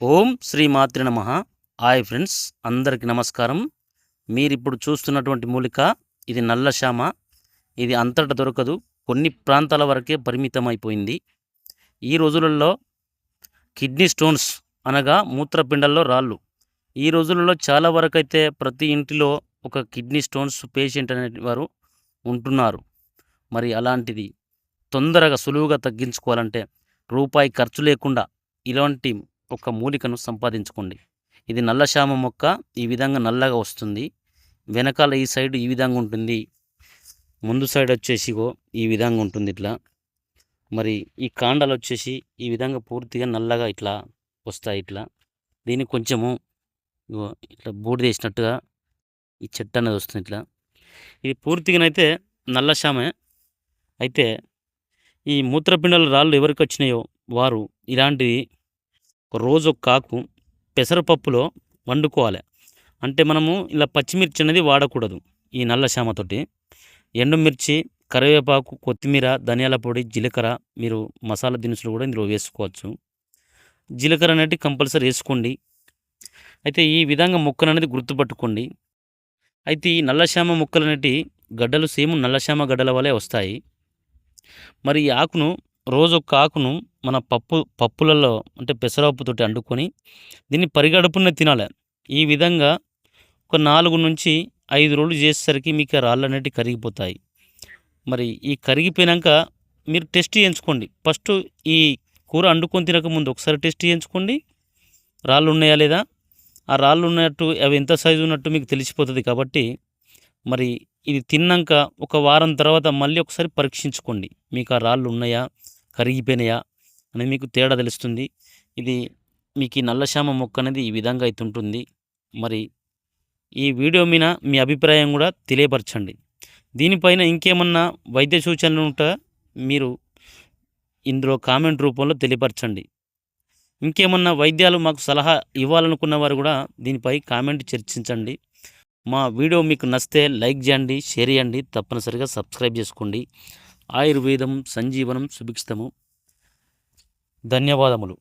ఓం శ్రీ మాతృ నమ. Hi friends అందరికీ నమస్కారం. మీరిప్పుడు చూస్తున్నటువంటి మూలిక ఇది నల్ల శ్యామ ఇది అంతటా దొరకదు. కొన్ని ప్రాంతాల వరకే పరిమితం అయిపోయింది ఈ రోజులలో కిడ్నీ స్టోన్స్ అనగా మూత్రపిండాల్లో రాళ్ళు. ఈ రోజులలో చాలా వరకు అయితే ప్రతి ఇంటిలో ఒక కిడ్నీ స్టోన్స్ పేషెంట్ అనే వారు ఉంటున్నారు. మరి అలాంటిది తొందరగా సులువుగా తగ్గించుకోవాలంటే రూపాయి ఖర్చు లేకుండా ఇలాంటి ఒక మూలికను సంపాదించుకోండి. ఇది నల్ల మొక్క ఈ విధంగా నల్లగా వస్తుంది. వెనకాల ఈ సైడ్ ఈ విధంగా ఉంటుంది. ముందు సైడ్ వచ్చేసిగో ఈ విధంగా ఉంటుంది ఇట్లా. మరి ఈ కాండాలు వచ్చేసి ఈ విధంగా పూర్తిగా నల్లగా ఇట్లా వస్తాయి ఇట్లా. దీనికి కొంచెము ఇట్లా బూడిద వేసినట్టుగా ఈ చెట్టు అనేది వస్తుంది ఇట్లా. ఇది పూర్తిగానైతే నల్ల అయితే ఈ మూత్రపిండాల రాళ్ళు ఎవరికి వచ్చినాయో వారు ఇలాంటివి ఒక రోజు ఒక కాకు పెసరపప్పులో వండుకోవాలి. అంటే మనము ఇలా పచ్చిమిర్చి అనేది వాడకూడదు ఈ నల్ల శామతోటి ఎండుమిర్చి కరివేపాకు కొత్తిమీర ధనియాల పొడి జీలకర్ర మీరు మసాలా దినుసులు కూడా ఇందులో వేసుకోవచ్చు. జీలకర్ర అనేది కంపల్సరీ వేసుకోండి. అయితే ఈ విధంగా మొక్కలు అనేది గుర్తుపట్టుకోండి. అయితే ఈ నల్లశ్యామ మొక్కలు అనేటి గడ్డలు సేమ్ నల్లశ్యామ గడ్డల వలె వస్తాయి. మరి ఈ ఆకును రోజు ఒక ఆకును మన పప్పు పప్పులలో అంటే పెసరపప్పుతోటి అండుకొని దీన్ని పరిగడుపునే తినాలి. ఈ విధంగా ఒక నాలుగు నుంచి ఐదు రోజులు చేసేసరికి మీకు ఆ రాళ్ళు అనేటివి కరిగిపోతాయి. మరి ఈ కరిగిపోయినాక మీరు టెస్ట్ చేయించుకోండి. ఫస్ట్ ఈ కూర అండుకొని తినకముందు ఒకసారి టెస్ట్ చేయించుకోండి. రాళ్ళు ఉన్నాయా లేదా? ఆ రాళ్ళు ఉన్నట్టు అవి ఎంత సైజు ఉన్నట్టు మీకు తెలిసిపోతుంది కాబట్టి మరి ఇది తిన్నాక ఒక వారం తర్వాత మళ్ళీ ఒకసారి పరీక్షించుకోండి. మీకు ఆ రాళ్ళు ఉన్నాయా? కరిగిపోయినాయా? అని మీకు తేడా తెలుస్తుంది. ఇది మీకు ఈ నల్లశ్యామ మొక్క అనేది ఈ విధంగా అయితే ఉంటుంది. మరి ఈ వీడియో మీద మీ అభిప్రాయం కూడా తెలియపరచండి. దీనిపైన ఇంకేమన్నా వైద్య సూచనలు ఉంటా మీరు ఇందులో కామెంట్ రూపంలో తెలియపరచండి. ఇంకేమన్నా వైద్యాలు మాకు సలహా ఇవ్వాలనుకున్న వారు కూడా దీనిపై కామెంట్ చర్చించండి. మా వీడియో మీకు నచ్చితే లైక్ చేయండి షేర్ చేయండి తప్పనిసరిగా సబ్స్క్రైబ్ చేసుకోండి. ఆయుర్వేదం సంజీవనం సుభిక్షితము. ధన్యవాదములు.